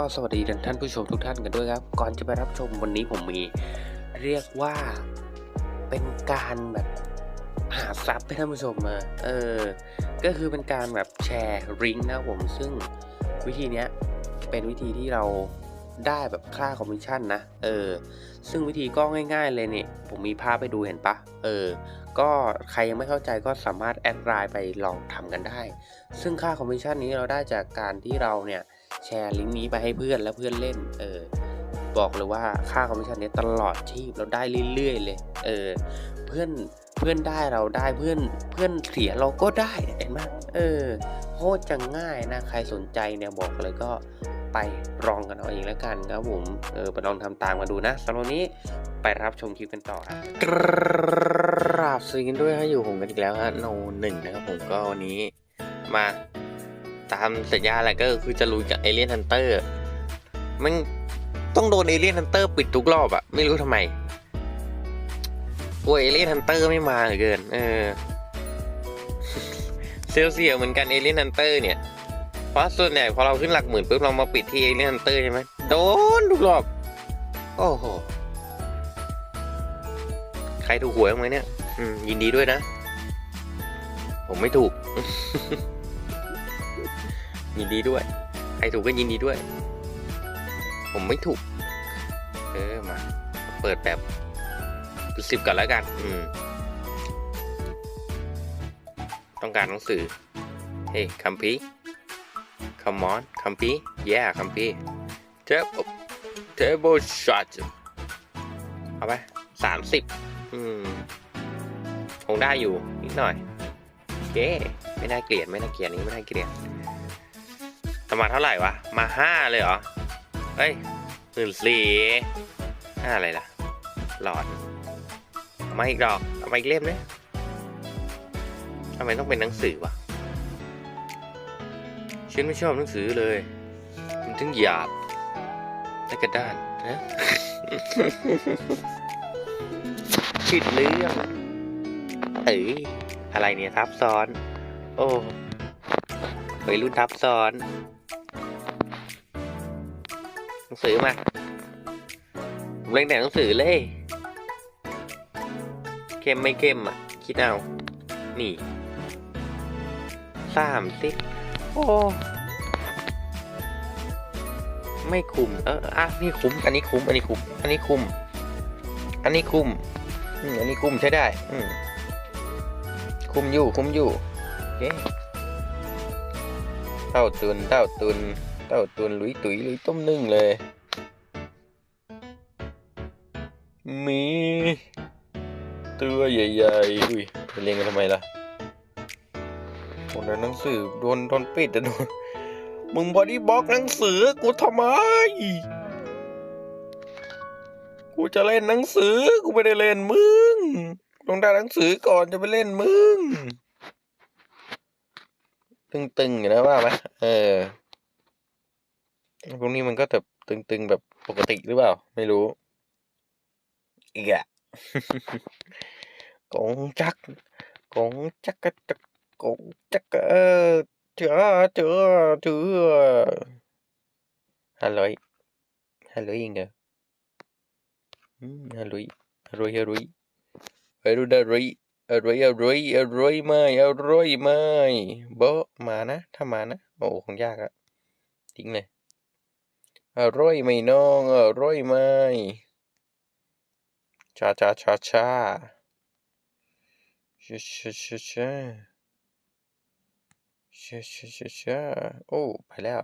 ก็สวัสดีท่านผู้ชมทุกท่านกันด้วยครับ ก่อนจะไปรับชมวันนี้ผมมีเรียกว่าเป็นการแบบหาซับให้ท่านผู้ชมมาเออ ก็คือเป็นการแบบแชร์ริงก์นะผมซึ่งวิธีเนี้ยเป็นวิธีที่เราได้แบบค่าคอมมิชชั่นนะ เออ ซึ่งวิธีก็ง่ายๆเลยเนี่ย ผมมีภาพไปดูเห็นปะ เออ ก็ใครยังไม่เข้าใจก็สามารถแอดไลน์ไปลองทำกันได้ ซึ่งค่าคอมมิชชั่นนี้เราได้จากการที่เราเนี่ย แชร์ลิงก์นี้ไปให้เพื่อนแล้วเพื่อนเล่น เออ บอกเลยว่าค่าคอมมิชชั่นนี้ตลอดชีพเราได้เรื่อยๆเลย เออ เพื่อนเพื่อนได้เราได้เพื่อนเพื่อนเสียเราก็ได้เห็นไหมเออโคตรจะง่ายนะใครสนใจเนี่ยบอกเลยก็ไปลองกันเอาเองแล้วกันครับผม เออไปลองทำตามมาดูนะสำหรับวันนี้ไปรับชมคลิปกันต่อครับกราบสวัสดีกันด้วยฮะอยู่ผมกันอีกแล้วฮะโนหนึ่งนะครับผมก็วันนี้มา ตามสัญญาแหละก็คือจะลุยกับเอเลียนฮันเตอร์มันต้องโดนเอเลียนฮันเตอร์ปิดทุกรอบอะไม่รู้ทำไมกลัวเอเลียนฮันเตอร์ไม่มาเหลือเกิน เออเซลเซียเหมือนกันเอเลียนฮันเตอร์เนี่ย เพราะส่วนใหญ่พอเราขึ้นหลักหมื่นปุ๊บเรามาปิดที่เอเลียนฮันเตอร์ใช่ไหมโดนทุกรอบ โอ้โห ใครถูกหวยบ้างไหมเนี่ย อืมยินดีด้วยนะ ผมไม่ถูก ยินดีด้วย ใครถูกก็ยินดีด้วย ผมไม่ถูก เออมา เปิดแบบสิบก่อนแล้วกัน อืม ต้องการหนังสือ เฮ้ยคัมพีคัมมอนคัมพีแย่คัมพีเทเบิลเทเบิลช็อตเอาไปสามสิบอืม คงได้อยู่นิดหน่อยโอเคไม่น่าเกลียด ไม่น่าเกลียดนี้ไม่น่าเกลียด มาเท่าไหร่วะ มาห้าเลยเหรอ เฮ้ยหมื่นสี่ห้าอะไรล่ะ หลอดมาอีกดอกเอามาอีกเล่มเนี่ยทำไมต้องเป็นหนังสือวะฉันไม่ชอบหนังสือเลย มันถึงหยาบและกระด้านนะผิดเรื่องเอ้ยอะไรเนี่ยทับซ้อน โอ้วัยรุ่นทับซ้อน หนังสือมา ผมเล่นแต่หนังสือเลย เข้มไม่เข้มอะ คิดเอา นี่สามสิบโอ้ ไม่คุ้มเออ อะ นี่คุ้ม อันนี้คุ้ม อันนี้คุ้ม อันนี้คุ้ม อันนี้คุ้มอืมอันนี้คุ้มใช้ได้ อืมคุ้มอยู่คุ้มอยู่ โอเคเต้าตุนเต้าตุน เต้าตุนลุยตุ๋ยลุยต้มนึ่งเลย มี ตัวใหญ่ๆ อุ้ยไปเรียนกันทำไมล่ะโดนหนังสือโดนโดนปิดอะโดนมึงบอดีบล็อกหนังสือกูทำไม กูจะเล่นหนังสือ กูไม่ได้เล่นมึงต้องได้หนังสือก่อนจะไปเล่นมึง ตึงๆอยู่นะว่าไหมเออ พวกนี้มันก็แบบตึงๆแบบปกติหรือเปล่า ไม่รู้ อีกอะกงจักกงจักกะจักกงจักกะเออเจอเจอเจอฮัลโหลฮัลโหลยิงเหรออืมฮัลโหลอร่อยอร่อยอร่อยอร่อยอร่อยอร่อยอร่อยไหมอร่อยไหมโบะมานะ ถ้ามานะ โอ้คงยากอะทิ้งเลย อร่อยไหมน้องอร่อยไหมชาชาชาชาชาชาชาชาชาชาชาชาโอ้ไปแล้ว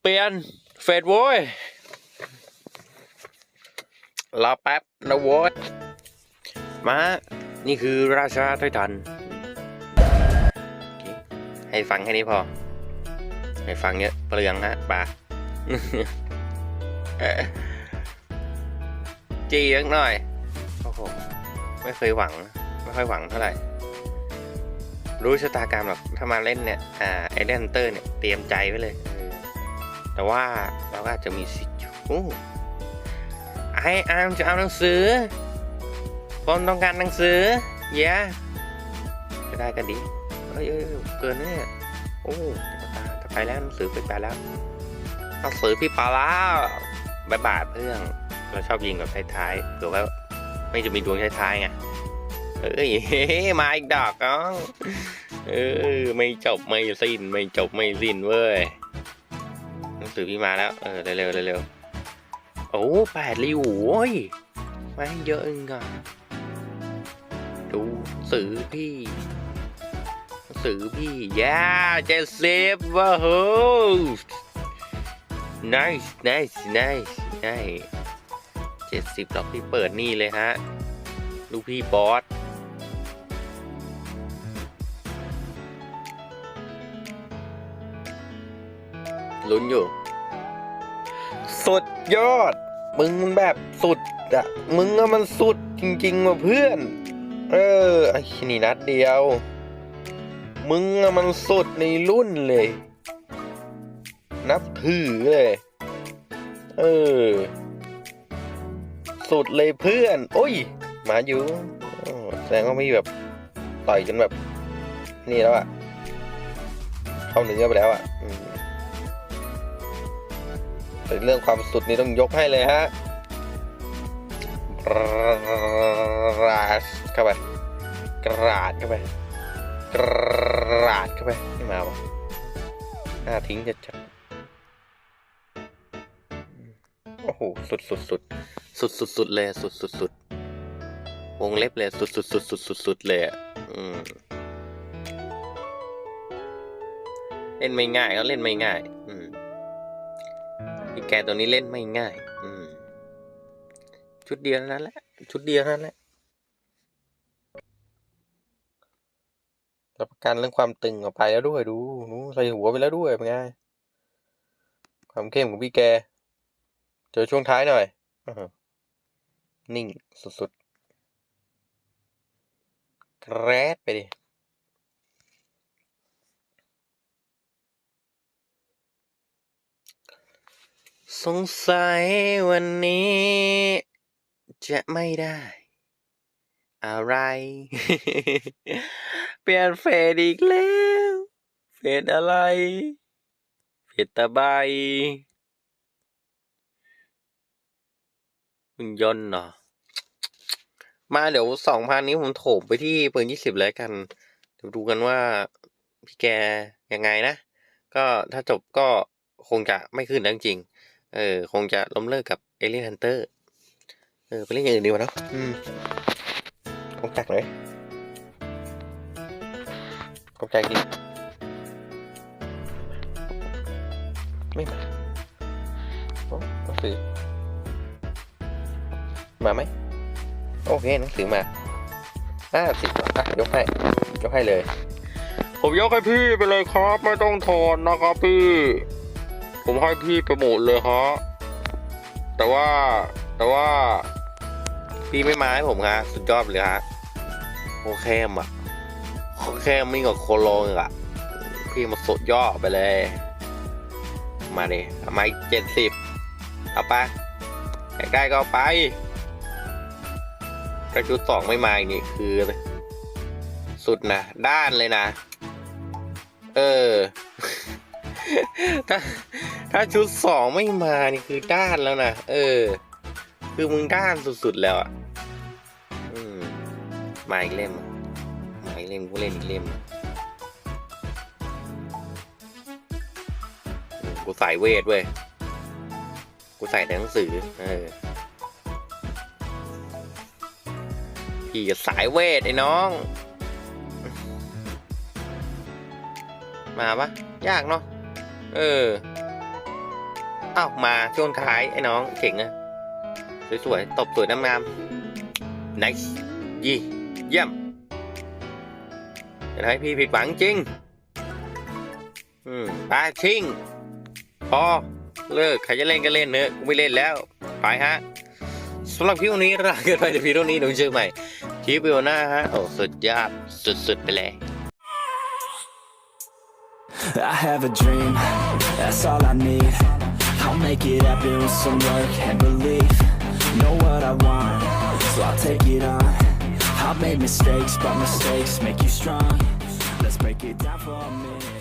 เปลี่ยนเฟดโว้ยรอแป๊บนะโว้ยมา นี่คือราชาไททัน ให้ฟังแค่นี้พอ ให้ฟังเยอะเปลืองฮะป่าจีเล็กหน่อยโอ้โหไม่เคยหวัง ไม่ค่อยหวังเท่าไหร่ รู้ชะตากรรมแบบถ้ามาเล่นเนี่ย อ่าไอเดนเตอร์เนี่ยเตรียมใจไว้เลย แต่ว่าเราก็อาจจะมีสิทธิ์อยู่ไออาร์มจะเอาหนังสือผมต้องการหนังสือเย้ก็ได้ก็ดีเอ้ยเอ้ยเกินนะเนี่ย โอ้ตา ไปแล้วหนังสือไปไปแล้วเอาซื้อพี่ปลาแล่าบายบาทเพื่อนเราชอบยิงแบบท้ายๆเผื่อว่าไม่จะมีดวงท้ายๆไงเอ้ยมาอีกดอกน้องเออไม่จบไม่สิ้น ไม่จบไม่สิ้นเว้ยหนังสือพี่มาแล้วเออเร็วๆเร็วๆโอ้แปดริ้วโอ้ยมาเยอะเองอะดูสือพี่ สื่อพี่ยาเจสเซฟว้าโห nice nice nice nice เจ็ดสิบหรอกพี่เปิดนี่เลยฮะ ลูกพี่บอสลุ้นอยู่ สุดยอด มึงมันแบบสุดอะมึงอะมันสุดจริงๆว่ะเพื่อน เออไอ้นี่นัดเดียว มึงอะมันสุดในรุ่นเลย นับถือเลย เออ สุดเลยเพื่อน โอ้ย มาอยู่แสดงว่ามีแบบ ต่อยจนแบบ นี่แล้วอะเข้าเนื้อไปแล้วอะอืมแต่เรื่องความสุดนี่ต้องยกให้เลยฮะกราดเข้าไปกราดเข้าไปกราดเข้าไปไม่มาวะหน้าทิ้งจะจัดโอ้โห สุดสุดสุดสุดสุดสุดเลยสุดสุดสุดวงเล็บเลยสุดสุดสุดสุดสุดสุดเลยอืมเล่นไม่ง่ายก็เล่นไม่ง่าย อืมพี่แกตัวนี้เล่นไม่ง่าย อืมชุดเดียวนั้นแหละ ชุดเดียวนั้นแหละ รับประกันเรื่องความตึงออกไปแล้วด้วยดูนูใส่หัวไปแล้วด้วยเป็นไงความเข้มของพี่แก เจอช่วงท้ายหน่อยอื้อหือนิ่งสุดๆ แกรดไปดิสงสัยวันนี้ จะไม่ได้ อะไร เปลี่ยนเฟสอีกแล้ว เฟสอะไร เฟสตะไบหุ่นยนต์เหรอมาเดี๋ยวสองพันนี้ผมโถมไปที่ปืนยี่สิบเลยกัน เดี๋ยวดูกันว่าพี่แกยังไงนะ ก็ถ้าจบก็คงจะไม่ขึ้นจริง เออ คงจะล้มเลิกกับเอเลียนฮันเตอร์ เออ ไปเล่นอย่างอื่นดีกว่าเนอะอืมคงจักเลย ใจดีไม่มาโอ้หนังสือ มาไหมโอเคหนังสือมาห้าสิบอะยกให้ ยกให้เลย ผมยกให้พี่ไปเลยครับ ไม่ต้องทอนนะครับพี่ ผมให้พี่ไปหมดเลยฮะแต่ว่าแต่ว่า พี่ไม่มาให้ผมฮะสุดยอดเลยฮะโอเคมอะ โอเคมิ่งกว่าโคโลอีกอะพี่มาสุดยอดไปเลย มาดิเอามาเจ็ดสิบเอาไปใกล้ๆก็เอาไปถ้าชุดสองไม่มาอีกนี่คือ สุดนะ ด้านเลยนะ เออ ถ้าถ้าชุดสองไม่มานี่คือด้านแล้วนะ เออ คือมึงด้านสุดๆแล้วอะ อืม มาอีกเล่ม ล่มกูเล่นอีกเล่มกูใส่เวทเว้ย กูใส่แต่หนังสือ เออ พี่กับสายเวทไอ้น้อง มาปะยากเนาะ เอออ้าวมาช่วงท้ายไอ้น้องเก่งอะสวยๆ ตบสวยน้ำงาม nice ยี่เยี่ยม จะให้พี่ผิดหวังจริง อืมไปทิ้งพอเลิกใครจะเล่นก็เล่นเนอะกูไม่เล่นแล้ว ไปฮะสำหรับคลิปนี้ลาเกินไปแต่เพียงเท่านี้ดี๋ยวเจอใหม่คลิปวิวหน้าฮะโอ้สุดยอดสุดๆไปเลย I have a dream, that's all I need. I'll make it happen with some work and belief. Know what I want, so I'll take it on. I've made mistakes, but mistakes make you strong. Let's break it down for a minute.